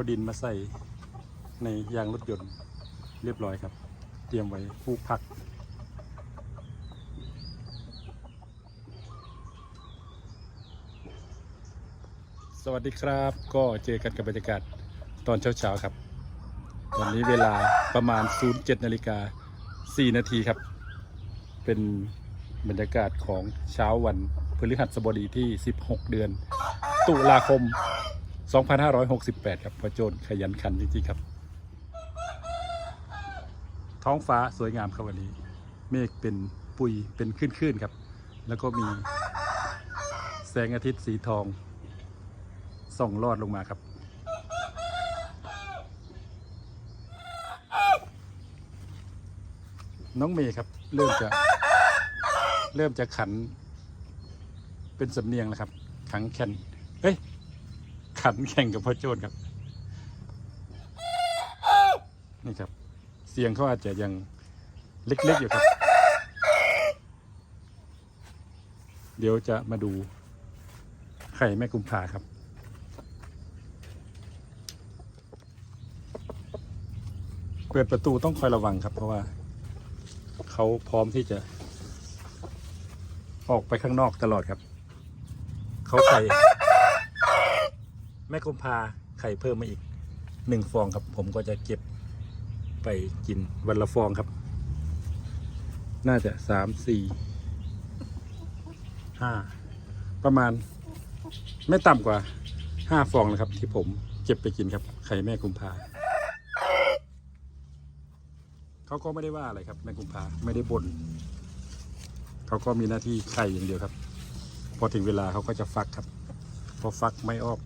เอาดินมาใส่ในยางรถยนต์เรียบร้อยครับ เตรียมไว้ปลูกผัก สวัสดีครับ ก็เจอกันกับบรรยากาศตอนเช้าๆครับ ตอนนี้เวลาประมาณ 07นาฬิกา4นาทีครับ เป็นบรรยากาศของเช้าวันพฤหัสบดีที่ 16 เดือน ตุลาคม 2568 ครับพระโจนขยันขันจริงๆครับ ท้องฟ้าสวยงามครับวันนี้ เมฆเป็นปุยเป็นคลื่นๆครับ แล้วก็มีแสงอาทิตย์สีทอง ส่องลอดลงมาครับ น้องเมย์ครับ เริ่มจะ เริ่มจะขัน เป็นสำเนียงแล้วครับ ขังแขนเอ้ย ขันแข่งกับพ่อโจนครับ นี่ครับ เสียงเขาอาจจะยังเล็กๆอยู่ครับ เดี๋ยวจะมาดูไข่แม่กุมภาครับเปิดประตูต้องคอยระวังครับ เพราะว่าเขาพร้อมที่จะ ออกไปข้างนอกตลอดครับ เขาไข่ แม่กุมภาไข่เพิ่มมาอีกหนึ่งฟองครับ ผมก็จะเก็บไปกินวันละฟองครับ น่าจะสามสี่ห้าประมาณไม่ต่ำกว่าห้าฟองนะครับ ที่ผมเก็บไปกินครับ ไข่แม่กุมภาเขาก็ไม่ได้ว่าอะไรครับ แม่กุมภาไม่ได้บน่นเขาก็มีหน้าที่ไข่อย่างเดียวครับ พอถึงเวลาเขาก็จะฟักครับ พอฟักไม่ออก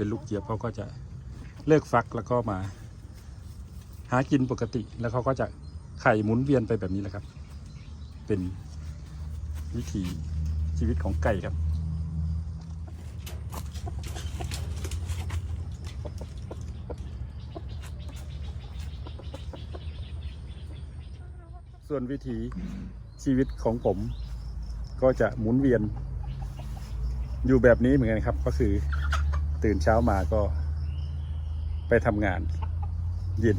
เป็นลูกเจี๊ยบเขาก็จะเลิกฟักแล้วก็มา หากินปกติแล้วเขาก็จะไข่หมุนเวียนไปแบบนี้แหละครับ เป็นวิถีชีวิตของไก่ครับส่วนวิถีชีวิตของผมก็จะหมุนเวียนอยู่แบบนี้เหมือนกันครับก็คือ ตื่นเช้ามาก็ไปทำงาน เย็น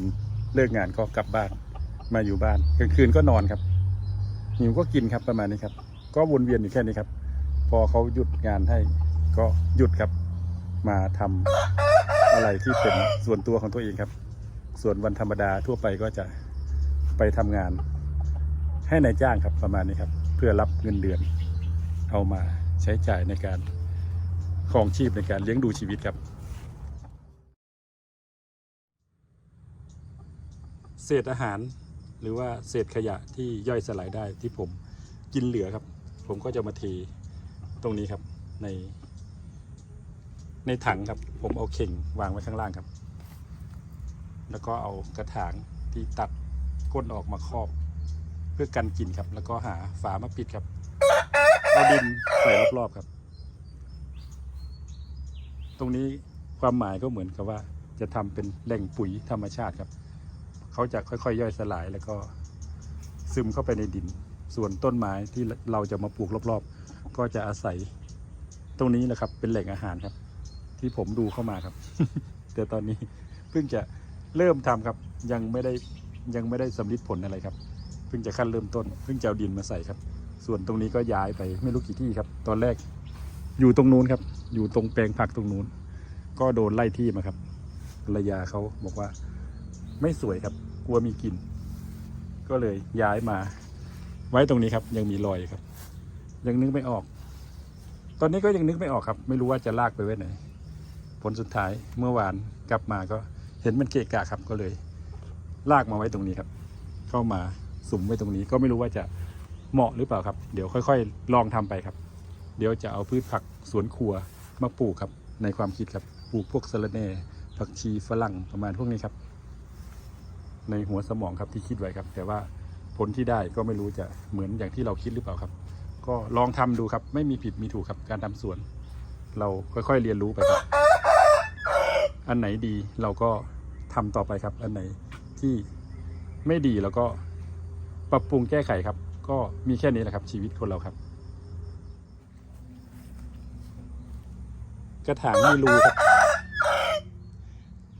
เลิกงานก็กลับบ้านมาอยู่บ้านกลางคืนก็นอนครับหิวก็กินครับประมาณนี้ครับ ก็วนเวียนอยู่แค่นี้ครับ พอเขาหยุดงานให้ก็หยุดครับ มาทำอะไรที่เป็นส่วนตัวของตัวเองครับ ส่วนวันธรรมดาทั่วไปก็จะไปทำงาน ให้ในายจ้างครับประมาณนี้ครับ เพื่อรับเงินเดือน เอามาใช้จ่ายในการ ครองชีพในการเลี้ยงดูชีวิตครับ เศษอาหารหรือว่าเศษขยะที่ย่อยสลายได้ที่ผมกินเหลือครับ ผมก็จะมาเทตรงนี้ครับใน ในถังครับ ผมเอาเข่งวางไว้ข้างล่างครับ แล้วก็เอากระถางที่ตัดก้นออกมาครอบ เพื่อกันกลิ่นครับ แล้วก็หาฝามาปิดครับเอาดินใส่รอบๆครับ รงนี้ความหมายก็เหมือนกับว่า จะทำเป็นแหล่งปุ๋ยธรรมชาติครับ เขาจะค่อยๆ ย่อยสลายแล้วก็ซึมเข้าไปในดิน ส่วนต้นไม้ที่เราจะมาปลูกรอบๆ ก็จะอาศัยตรงนี้แหละครับ เป็นแหล่งอาหารครับ ที่ผมดูเข้ามาครับ แต่ตอนนี้เพิ่งจะเริ่มทำครับ ยังไม่ได้ยังไม่ได้สำลิดผลอะไรครับ เพิ่งจะขั้นเริ่มต้น เพิ่งจะเอาดินมาใส่ครับ ส่วนตรงนี้ก็ย้ายไปไม่รู้กี่ที่ครับ ตอนแรก อยู่ตรงนู้นครับ อยู่ตรงแปลงผักตรงนู้น ก็โดนไล่ที่มาครับภรรยาเขาบอกว่า ไม่สวยครับ กลัวมีกลิ่น ก็เลยย้ายมา ไว้ตรงนี้ครับ ยังมีรอยครับ ยังนึกไม่ออก ตอนนี้ก็ยังนึกไม่ออกครับ ไม่รู้ว่าจะลากไปไว้ไหน ผลสุดท้ายเมื่อวานกลับมาก็เห็นมันเกะกะครับก็เลย ลากมาไว้ตรงนี้ครับ เข้ามาสุ่มไว้ตรงนี้ ก็ไม่รู้ว่าจะเหมาะหรือเปล่าครับ เดี๋ยวค่อย ๆ ลองทำไปครับ เดี๋ยวจะเอาพืชผักสวนครัวมาปลูกครับ ในความคิดครับปลูกพวกสะระแน่ผักชีฝรั่งประมาณพวกนี้ครับ ในหัวสมองครับที่คิดไว้ครับ แต่ว่าผลที่ได้ก็ไม่รู้จะเหมือนอย่างที่เราคิดหรือเปล่าครับ ก็ลองทำดูครับ ไม่มีผิดมีถูกครับ การทำสวน เราค่อยๆเรียนรู้ไปครับ อันไหนดีเราก็ทำต่อไปครับ อันไหนที่ไม่ดีเราก็ปรับปรุงแก้ไขครับ ก็มีแค่นี้แหละครับ ชีวิตคนเราครับ กระถางมีรูครับ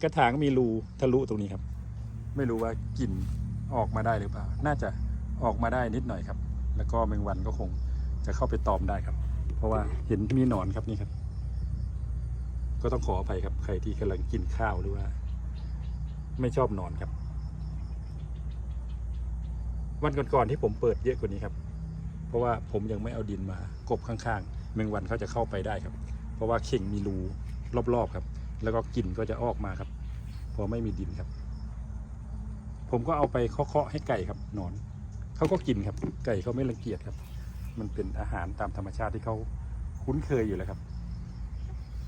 กระถางมีรูทะลุตรงนี้ครับ ไม่รู้ว่ากลิ่นออกมาได้หรือเปล่า น่าจะออกมาได้นิดหน่อยครับ แล้วก็แมงวันก็คงจะเข้าไปตอมได้ครับ เพราะว่าเห็นมีหนอนครับนี่ครับ ก็ต้องขออภัยครับ ใครที่กำลังกินข้าวหรือว่า ไม่ชอบนอนครับ วันก่อนๆที่ผมเปิดเยอะกว่านี้ครับ เพราะว่าผมยังไม่เอาดินมากบข้างๆแมงวันเขาจะเข้าไปได้ครับ ราะว่าเข่งมีรูรอบๆครับ แล้วก็กลิ่นก็จะออกมาครับ พอไม่มีดินครับ ผมก็เอาไปเคาะๆให้ไก่ครับนอนเขาก็กินครับ ไก่เขาไม่รังเกียจครับ มันเป็นอาหารตามธรรมชาติที่เขาคุ้นเคยอยู่แล้วครับ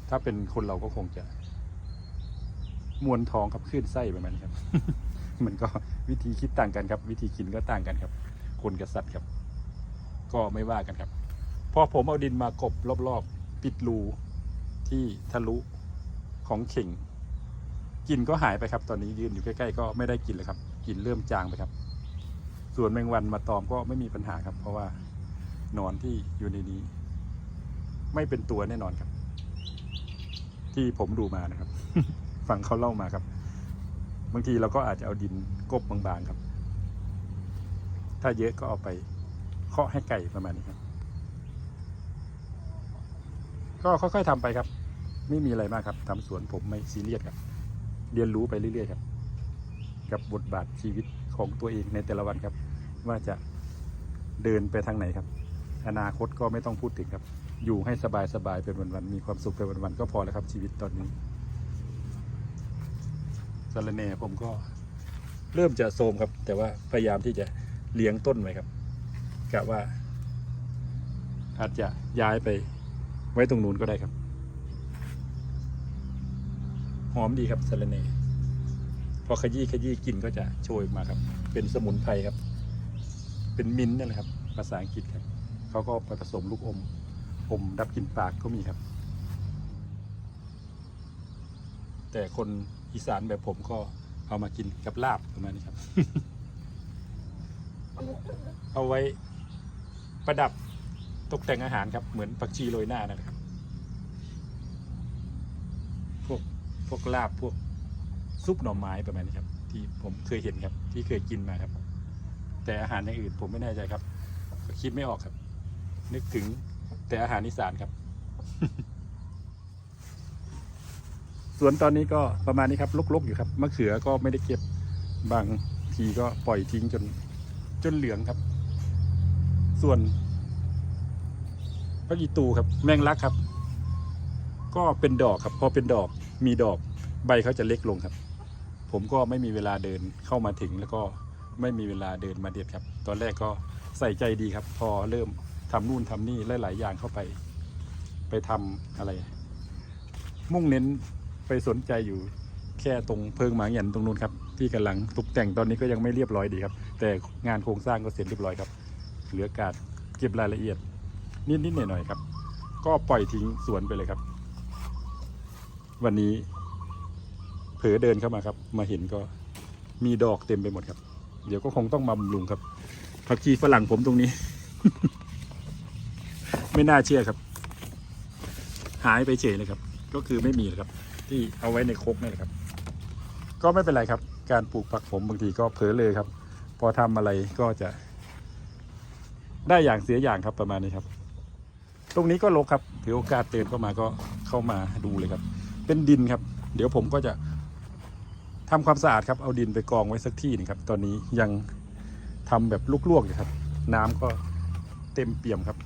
ถ้าเป็นคนเราก็คงจะ มวนท้องครับขึ้นไส้ประมาณนี้ครับ มันก็วิธีคิดต่างกันครับ วิธีกินก็ต่างกันครับ คนกับสัตว์ครับ ก็ไม่ว่ากันครับ พอผมเอาดินมากบรอบๆ ปิดรู ที่ทะลุของเข่งกลิ่นก็หายไปครับ ตอนนี้ยืนอยู่ใกล้ๆก็ไม่ได้กลิ่นเลยครับกลิ่นเริ่มจางไปครับ ส่วนแมงวันมาตอมก็ไม่มีปัญหาครับ เพราะว่านอนที่อยู่ในนี้ ไม่เป็นตัวแน่นอนครับ ที่ผมดูมานะครับ ฟังเขาเล่ามาครับ บางทีเราก็อาจจะเอาดินกบบางๆครับ ถ้าเยอะก็เอาไปเคาะให้ไก่ประมาณนี้ครับ ก็ค่อยๆทำไปครับ ไม่มีอะไรมากครับทำสวนผมไม่ซีเรียสครับ เรียนรู้ไปเรื่อยๆครับ กับบทบาทชีวิตของตัวเองในแต่ละวันครับ ว่าจะเดินไปทางไหนครับ อนาคตก็ไม่ต้องพูดถึงครับ อยู่ให้สบายๆเป็นวันๆมีความสุขเป็นวันๆก็พอแล้วครับ ชีวิตตอนนี้สารแหน่ผมก็เริ่มจะโทรมครับ แต่ว่าพยายามที่จะเลี้ยงต้นไว้ครับกะว่าอาจจะย้ายไป ไว้ตรงนู้นก็ได้ครับ หอมดีครับสะระเนพอขยี้ขยี้กลิ่นก็จะโชยออกมาครับ เป็นสมุนไพรครับ เป็นมิ้นท์นั่นแหละครับ ภาษาอังกฤษครับเขาก็ไปผสมลูกอม อมดับกลิ่นปากก็มีครับ แต่คนอีสานแบบผมก็เอามากินกับลาบประมาณนี้ครับ เอาไว้ประดับ ตกแต่งอาหารครับเหมือนผักชีโรยหน้านั่นแหละครับ พวกพวกลาบพวกซุปหน่อไม้ประมาณนี้ครับ ที่ผมเคยเห็นครับ ที่เคยกินมาครับ แต่อาหารอย่างอื่นผมไม่แน่ใจครับคิดไม่ออกครับ นึกถึงแต่อาหารอีสานครับส่วนตอนนี้ก็ประมาณนี้ครับลกๆอยู่ครับมะเขือก็ไม่ได้เก็บบางทีก็ปล่อยทิ้งจนจนเหลืองครับ ส่วน พระอีตูครับแมงลักครับ ก็เป็นดอกครับพอเป็นดอกมีดอกใบเขาจะเล็กลงครับ ผมก็ไม่มีเวลาเดินเข้ามาถึงแล้วก็ไม่มีเวลาเดินมาเด็ดครับ ตอนแรกก็ใส่ใจดีครับ พอเริ่มทำนู่นทำนี่หลายๆอย่างเข้าไป ไปทำอะไร มุ่งเน้นไปสนใจอยู่แค่ตรงเพิงหมาหยันตรงนู้นครับที่กำลังตกแต่งตอนนี้ก็ยังไม่เรียบร้อยดีครับ แต่งานโครงสร้างก็เสร็จเรียบร้อยครับ เหลือการเก็บรายละเอียด นิดๆหน่อยๆครับ ก็ปล่อยทิ้งสวนไปเลยครับ วันนี้ เผลอเดินเข้ามาครับ มาเห็นก็มีดอกเต็มไปหมดครับ เดี๋ยวก็คงต้องมาบำรุงครับผักชีฝรั่งผมตรงนี้ ไม่น่าเชื่อครับ หายไปเฉยเลยครับ ก็คือไม่มีเลยครับ ที่เอาไว้ในครกนี่แหละครับ ก็ไม่เป็นไรครับ การปลูกผักผมบางทีก็เผลอเลยครับ พอทำอะไรก็จะ ได้อย่างเสียอย่างครับประมาณนี้ครับ ตรงนี้ก็รกครับถือโอกาสเดินเข้ามาก็เข้ามาดูเลยครับ เป็นดินครับ เดี๋ยวผมก็จะทำความสะอาดครับเอาดินไปกองไว้สักที่หนึงครับ ตอนนี้ยังทำแบบลวกๆอยู่ครับ น้ำก็เต็มเปี่ยมครับ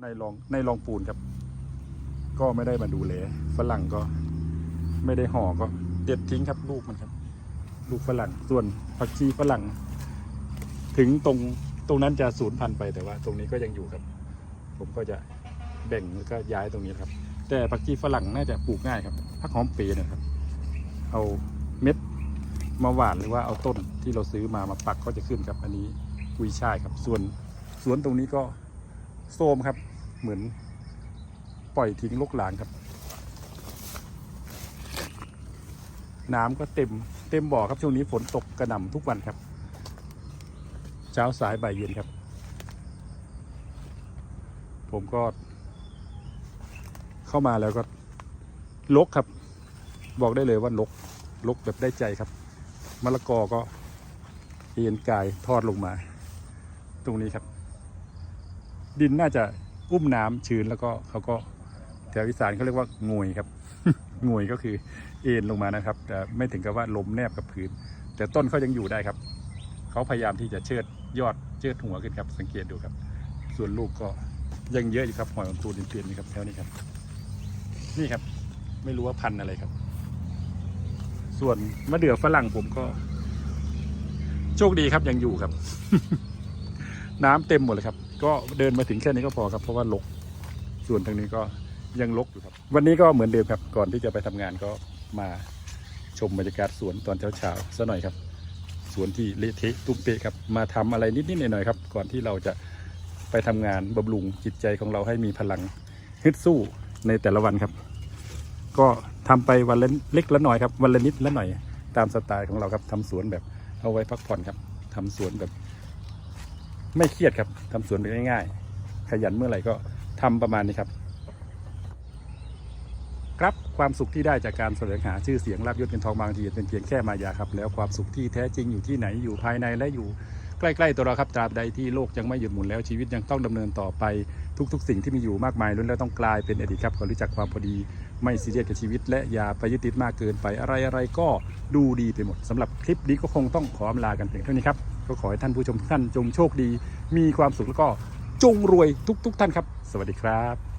ในรองในรองปูนครับ ก็ไม่ได้มาดูแลฝรั่งก็ไม่ได้ห่อก็เด็ดทิ้งครับลูกมันครับ ลูกฝรั่งส่วนผักชีฝรั่ง ถึงตรง ตรงนั้นจะสูญพันธุ์ไปแต่ว่า ตรงนี้ก็ยังอยู่ครับ ผมก็จะแบ่งแล้วก็ย้ายตรงนี้ครับ แต่ผักชีฝรั่งน่าจะปลูกง่ายครับผักหอมเปรย์เนะครับ เอาเม็ดมาหว่านหรือว่าเอาต้นที่เราซื้อมามาปักก็จะขึ้นครับ อันนี้กุยช่ายครับ ส่วนสวนตรงนี้ก็โซมครับ เหมือนปล่อยทิ้งลกหลางครับ น้ำก็เต็มเต็มบ่อครับช่วงนี้ฝนตกกระหน่ำทุกวันครับ เช้าสายบ่ายเย็นครับ ผมก็ เข้ามาแล้วก็ลกครับ บอกได้เลยว่าลกลกแบบได้ใจครับมะละกอก็เอียนกายทอดลงมา ตรงนี้ครับ ดินน่าจะอุ้มน้ำชื้นแล้วก็เขาก็แถวอีสานเขาเรียกว่างวยครับงวยก็คือเอ็นลงมานะครับ แต่ไม่ถึงกับว่าล้มแนบกับพื้น แต่ต้นเขายังอยู่ได้ครับ เขาพยายามที่จะเชิด ยอดเชิดหัวขึ้นครับ สังเกตดูครับ ส่วนลูกก็ยังเยอะอยู่ครับหอยของตูดินเปลี่ยนนี่ครับแถวนี้ครับ นี่ครับ ไม่รู้ว่าพันอะไรครับ ส่วนมะเดื่อฝรั่งผมก็ โชคดีครับยังอยู่ครับ น้ำเต็มหมดเลยครับ ก็เดินมาถึงแค่นี้ก็พอครับ เพราะว่าลก ส่วนทางนี้ก็ยังลกอยู่ครับ วันนี้ก็เหมือนเดิมครับ ก่อนที่จะไปทำงานก็มาชมบรรยากาศสวนตอนเช้าๆซะหน่อยครับ สวนที่เละเทะตุ้มเปะครับมาทำอะไรนิดๆหน่อยๆครับ ก่อนที่เราจะไปทำงานบำรุงจิตใจของเราให้มีพลังฮึดสู้ในแต่ละวันครับ ก็ทำไปวันละเล็กละหน่อยครับวันละนิดละหน่อย ตามสไตล์ของเราครับทำสวนแบบเอาไว้พักผ่อนครับทำสวนแบบ ไม่เครียดครับทำสวนแบบง่ายๆ ขยันเมื่อไหร่ก็ทำประมาณนี้ครับ ครับความสุขที่ได้จากการแสวงหาชื่อเสียงลาบยศเงินทองบางทีเป็นเพียงแค่มายาครับ แล้วความสุขที่แท้จริงอยู่ที่ไหนอยู่ภายในและอยู่ใกล้ๆตัวเราครับตราบใดที่โลกยังไม่หยุดหมุนแล้วชีวิตยังต้องดำเนินต่อไปทุก ๆ สิ่งที่มีอยู่มากมายล้วนแล้วต้องกลายเป็นอดีตครับขอรู้จักความพอดีไม่ซีเรียสกับชีวิต และอย่าไปยึดติดมากเกินไปอะไรอะไรก็ดูดีไปหมดสำหรับคลิปนี้ก็คงต้องขออำลากันเพียงเท่านี้ครับก็ขอให้ท่านผู้ชมทุกท่านจงโชคดี มีความสุขแล้วก็จงรวยทุก ๆ ท่านครับ สวัสดีครับ